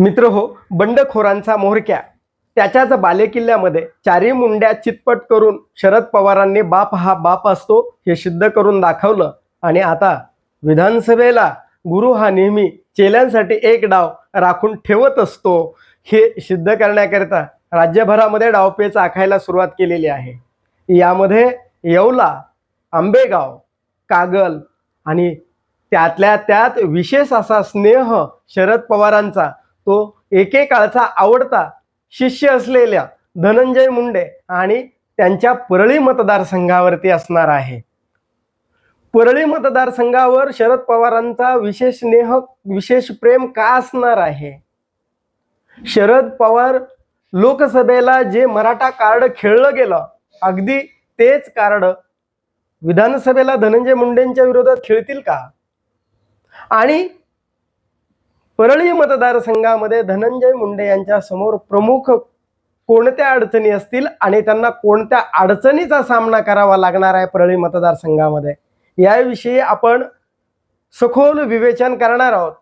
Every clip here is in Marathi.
मित्र हो बंडखोरांचा मोहरक्या. त्याच्याच बालेकिल्ल्यामध्ये चारी मुंड्या चितपट करून शरद पवारांनी बाप हा बाप असतो हे सिद्ध करून दाखवलं. आणि आता विधानसभेला गुरु हा नेहमी चेल्यांसाठी एक डाव राखून ठेवत असतो हे सिद्ध करण्याकरिता राज्यभरामध्ये डावपेच आखायला सुरुवात केलेली आहे. यामध्ये येवला आंबेगाव कागल आणि त्यातल्या त्यात विशेष असा स्नेह शरद पवारांचा तो एकेकाळचा आवडता शिष्य असलेल्या धनंजय मुंडे आणि त्यांच्या परळी मतदारसंघावरती असणार आहे. परळी मतदारसंघावर शरद पवारांचा विशेष स्नेह विशेष प्रेम का असणार आहे? शरद पवार लोकसभेला जे मराठा कार्ड खेळलं गेलं अगदी तेच कार्ड विधानसभेला धनंजय मुंडेंच्या विरोधात खेळतील का? आणि परळी मतदारसंघामध्ये धनंजय मुंडे यांच्या समोर प्रमुख कोणत्या अडचणी असतील आणि त्यांना कोणत्या अडचणीचा सामना करावा लागणार आहे परळी मतदारसंघामध्ये? याविषयी आपण सखोल विवेचन करणार आहोत.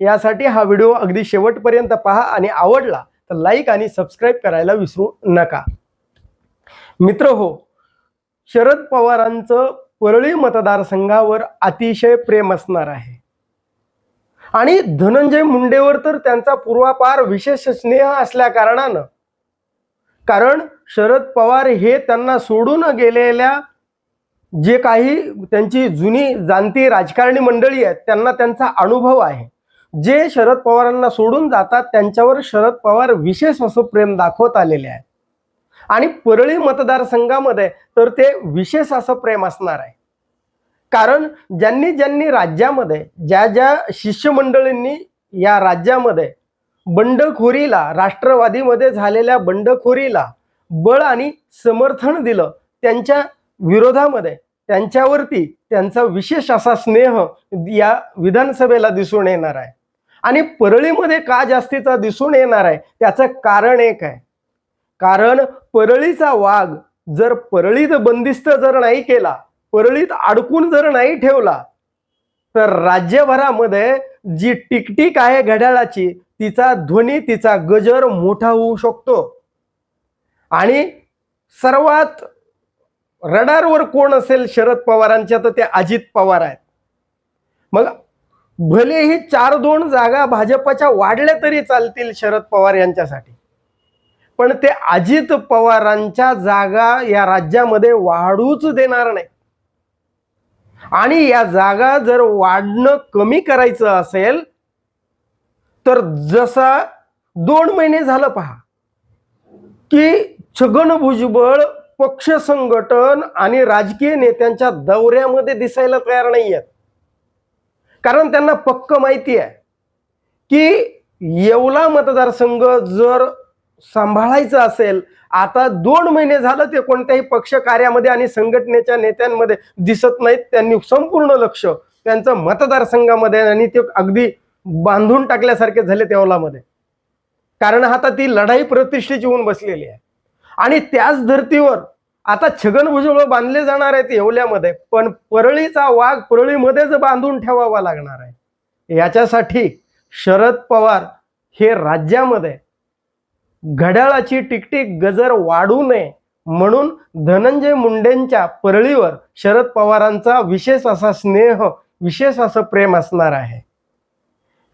यासाठी हा व्हिडिओ अगदी शेवटपर्यंत पहा आणि आवडला तर लाईक आणि सबस्क्राईब करायला विसरू नका. मित्र हो शरद पवारांचं परळी मतदारसंघावर अतिशय प्रेम असणार आहे. आणि धनंजय मुंडेवर तर त्यांचा पूर्वापार विशेष स्नेह असल्या कारणानं. कारण शरद पवार हे त्यांना सोडून गेलेल्या जे काही त्यांची जुनी जाणती राजकारणी मंडळी आहेत त्यांना त्यांचा अनुभव आहे. जे शरद पवारांना सोडून जातात त्यांच्यावर शरद पवार विशेष असं प्रेम दाखवत आलेले आहे आणि परळी मतदारसंघामध्ये तर ते विशेष असं प्रेम असणार आहे. कारण ज्यांनी ज्यांनी राज्यामध्ये ज्या ज्या शिष्यमंडळींनी या राज्यामध्ये बंडखोरीला राष्ट्रवादीमध्ये झालेल्या बंडखोरीला बळ आणि समर्थन दिलं त्यांच्या विरोधामध्ये त्यांच्यावरती त्यांचा विशेष असा स्नेह या विधानसभेला दिसून येणार आहे. आणि परळीमध्ये का जास्तीचा दिसून येणार आहे त्याचं कारण एक आहे. कारण परळीचा वाघ जर परळीत बंदिस्त जर नाही केला परळीत अडकून जर नाही ठेवला तर राज्यभरामध्ये जी टिकटिक आहे घड्याळाची तिचा ध्वनी तिचा गजर मोठा होऊ शकतो. आणि सर्वात रडारवर कोण असेल शरद पवारांच्या तर ते अजित पवार आहेत. मग भलेही चार दोन जागा भाजपच्या वाढल्या तरी चालतील शरद पवार यांच्यासाठी. पण ते अजित पवारांच्या जागा या राज्यामध्ये वाढूच देणार नाही. आणि या जागा जर वाढणं कमी करायचं असेल तर जसा दोन महिने झालं पहा की छगन भुजबळ पक्ष संघटन आणि राजकीय नेत्यांच्या दौऱ्यामध्ये दिसायला तयार नाही आहेत कारण त्यांना पक्क माहिती आहे की येवला मतदारसंघ जर सांभाळायचं असेल आता दोन महिने झालं ते कोणत्याही पक्ष कार्यामध्ये आणि संघटनेच्या नेत्यांमध्ये दिसत नाहीत त्यांनी संपूर्ण लक्ष त्यांचं मतदारसंघामध्ये आणि ते अगदी बांधून टाकल्यासारखे झाले तेवलामध्ये कारण आता ती लढाई प्रतिष्ठेची होऊन बसलेली आहे. आणि त्याच धर्तीवर आता छगन भुजबळ बांधले जाणार आहेत येवल्यामध्ये पण परळीचा वाघ परळीमध्येच बांधून ठेवावा लागणार आहे. याच्यासाठी शरद पवार हे राज्यामध्ये घड्याळाची टिकटिक गजर वाढू नये म्हणून धनंजय मुंडेंच्या परळीवर शरद पवारांचा विशेष असा स्नेह विशेष असं प्रेम असणार आहे.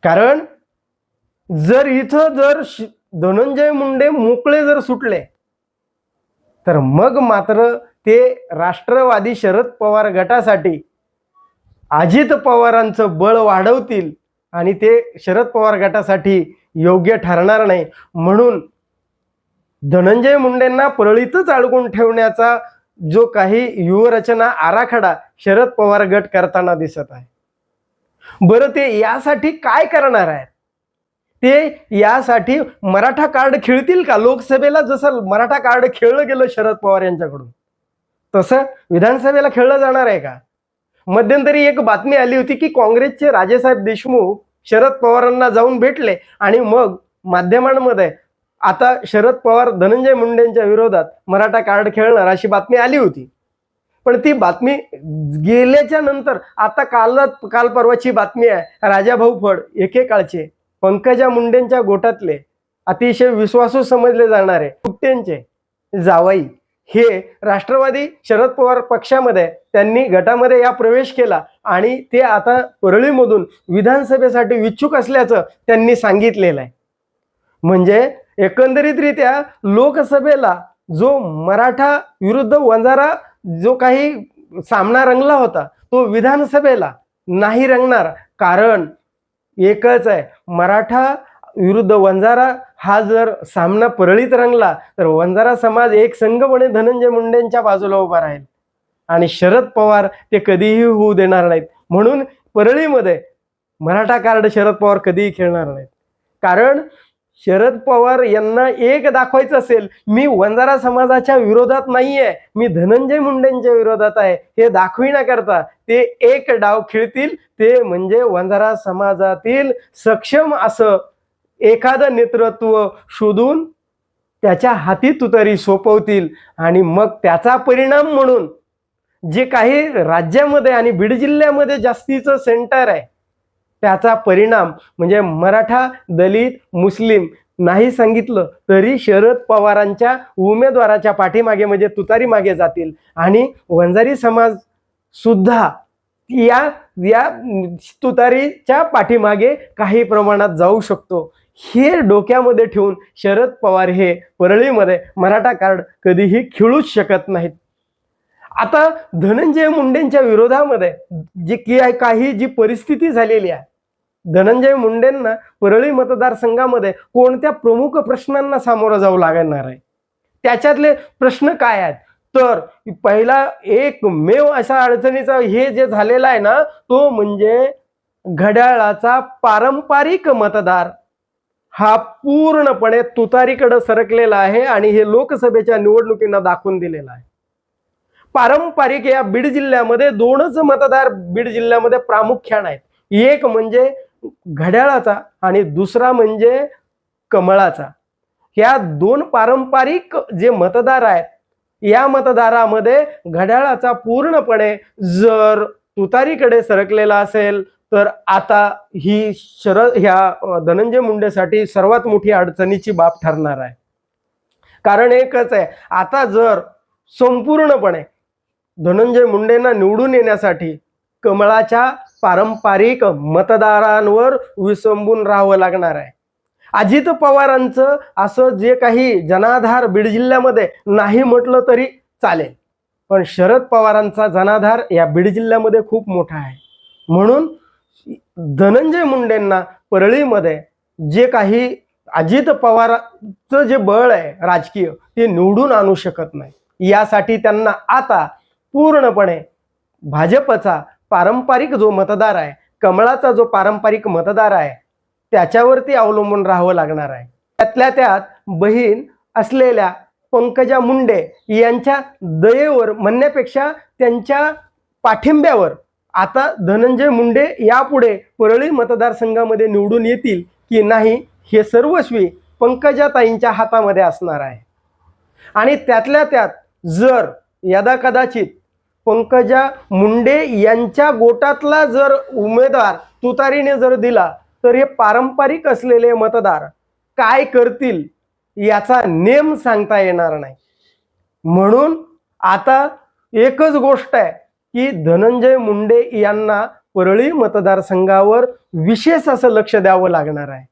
कारण जर इथं जर श- धनंजय मुंडे मोकळे जर सुटले तर मग मात्र ते राष्ट्रवादी शरद पवार गटासाठी अजित पवारांचं बळ वाढवतील आणि ते शरद पवार गटासाठी योग्य ठरणार नाही. म्हणून धनंजय मुंडेंना परळीतच अडकून ठेवण्याचा जो काही युवरचना आराखडा शरद पवार गट करताना दिसत आहे. बरं ते यासाठी काय करणार आहेत? ते यासाठी मराठा कार्ड खेळतील का? लोकसभेला जसं मराठा कार्ड खेळलं गेलं शरद पवार यांच्याकडून तसं विधानसभेला खेळलं जाणार आहे का? मध्यंतरी एक बातमी आली होती की काँग्रेसचे राजेसाहेब देशमुख शरद पवारांना जाऊन भेटले आणि मग माध्यमांमध्ये आता शरद पवार धनंजय मुंडेंच्या विरोधात मराठा कार्ड खेळणार अशी बातमी आली होती. पण ती बातमी गेल्याच्यानंतर आता काल काल परवाची बातमी आहे. राजाभाऊ फड एकेकाळचे पंकजा मुंडेंच्या गोटातले अतिशय विश्वासू समजले जाणारे कुट्टेंचे जावाई हे राष्ट्रवादी शरद पवार पक्षामध्ये त्यांनी गटामध्ये या प्रवेश केला आणि ते आता परळीमधून विधानसभेसाठी इच्छुक असल्याचं त्यांनी सांगितलेलं आहे. म्हणजे एकंदरीतरित्या लोकसभेला जो मराठा विरुद्ध वंजारा जो काही सामना रंगला होता तो विधानसभेला नाही रंगणार. कारण एकच आहे मराठा विरुद्ध वंजारा हा जर सामना परळीत रंगला तर वंजारा समाज एक संघपणे धनंजय मुंडेंच्या बाजूला उभा राहील. आणि शरद पवार ते कधीही होऊ देणार नाहीत. म्हणून परळीमध्ये मराठा कार्ड शरद पवार कधीही खेळणार नाहीत. कारण शरद पवार यांना एक दाखवायचं असेल मी वंजारा समाजाच्या विरोधात नाहीये मी धनंजय मुंडेंच्या विरोधात आहे हे दाखविण्याकरता ते एक डाव खेळतील ते म्हणजे वंजारा समाजातील सक्षम असं एखादं नेतृत्व शोधून त्याच्या हाती तुतारी सोपवतील आणि मग त्याचा परिणाम म्हणून जे काही राज्यामध्ये आणि बीड जिल्ह्यामध्ये जास्तीचं सेंटर आहे त्याचा परिणाम म्हणजे मराठा दलित मुस्लिम नाही सांगितलं तरी शरद पवारांच्या उमेदवाराच्या पाठीमागे म्हणजे तुतारी मागे जातील. आणि वंजारी समाज सुद्धा या या तुतारीच्या पाठीमागे काही प्रमाणात जाऊ शकतो. हे डोक्यामध्ये ठेवून शरद पवार हे परळीमध्ये मराठा कार्ड कधीही खेळूच शकत नाहीत. आता धनंजय मुंडेंच्या विरोधामध्ये जी की काही जी परिस्थिती झालेली आहे धनंजय मुंडेंना परळी मतदारसंघामध्ये कोणत्या प्रमुख प्रश्नांना सामोरं जावं लागणार आहे? त्याच्यातले प्रश्न काय आहेत? तर पहिला एक मेव अशा अडचणीचा हे जे झालेला आहे ना तो म्हणजे घड्याळाचा पारंपरिक मतदार हा पूर्णपणे तुतारीकडे सरकलेला आहे आणि हे लोकसभेच्या निवडणुकींना दाखवून दिलेला आहे. पारंपरिक या बीड जिल्ह्यामध्ये दोनच मतदार बीड जिल्ह्यामध्ये प्रामुख्यानं आहेत. एक म्हणजे घड्याळाचा आणि दुसरा म्हणजे कमळाचा. या दोन पारंपरिक जे मतदार आहेत या मतदारामध्ये घड्याळाचा पूर्णपणे जर तुतारीकडे सरकलेला असेल तर आता ही शरद ह्या धनंजय मुंडेसाठी सर्वात मोठी अडचणीची बाब ठरणार आहे. कारण एकच आहे आता जर संपूर्णपणे धनंजय मुंडेंना निवडून येण्यासाठी कमळाच्या पारंपरिक मतदारांवर विसंबून राहावं लागणार आहे. अजित पवारांचं असं जे काही जनाधार बीड जिल्ह्यामध्ये नाही म्हटलं तरी चालेल. पण शरद पवारांचा जनाधार या बीड जिल्ह्यामध्ये खूप मोठा आहे. म्हणून धनंजय मुंडेंना परळीमध्ये जे काही अजित पवारांचं जे बळ आहे राजकीय ते निवडून आणू शकत नाही. यासाठी त्यांना आता पूर्णपणे भाजपचा पारंपरिक जो मतदार आहे कमळाचा जो पारंपरिक मतदार आहे त्याच्यावरती अवलंबून राहावं लागणार आहे. त्यातल्या त्यात बहीण असलेल्या पंकजा मुंडे यांच्या दयेवर म्हणण्यापेक्षा त्यांच्या पाठिंब्यावर आता धनंजय मुंडे यापुढे परळी मतदारसंघामध्ये निवडून येतील की नाही हे सर्वस्वी पंकजाताईंच्या हातामध्ये असणार आहे. आणि त्यातल्या त्यात जर यदा कदाचित पंकजा मुंडे यांच्या गोटातला जर उमेदवार तुतारीने जर दिला तर हे पारंपरिक असलेले मतदार काय करतील याचा नेम सांगता येणार नाही. म्हणून आता एकच गोष्ट आहे की धनंजय मुंडे यांना परळी मतदारसंघावर विशेष असं लक्ष द्यावं लागणार आहे.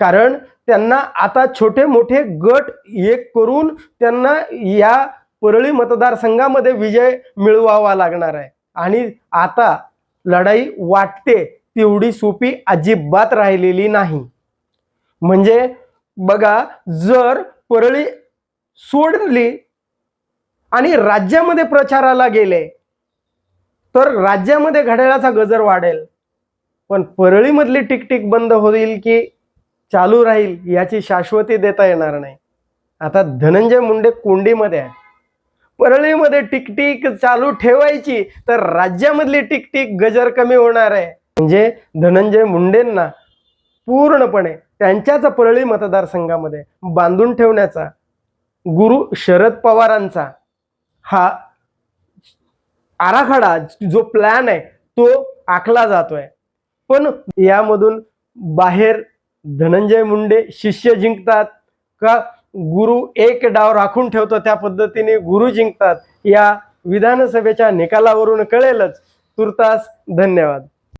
कारण त्यांना आता छोटे मोठे गट एक करून त्यांना या परळी मतदारसंघामध्ये विजय मिळवावा लागणार आहे. आणि आता लढाई वाटते तेवढी सोपी अजिबात राहिलेली नाही. म्हणजे बघा जर परळी सोडली आणि राज्यामध्ये प्रचाराला गेले तर राज्यामध्ये घड्याळाचा गजर वाढेल. पण परळीमधली टिकटिक बंद होईल की चालू राहील याची शाश्वती देता येणार नाही. आता धनंजय मुंडे कोंडीमध्ये आहे परळीमध्ये टिकटिक चालू ठेवायची तर राज्यामधली टिकटिक गजर कमी होणार आहे. म्हणजे धनंजय मुंडेंना पूर्णपणे त्यांच्याच परळी मतदारसंघामध्ये बांधून ठेवण्याचा गुरु शरद पवारांचा हा आराखडा जो प्लॅन आहे तो आखला जातोय. पण यामधून बाहेर धनंजय मुंडे शिष्य जिंकतात का गुरु एक डाव राखून ठेवतो त्या पद्धतीने गुरु जिंकतात. या विधानसभेच्या निकालावरून कळेलच. तुर्तास धन्यवाद.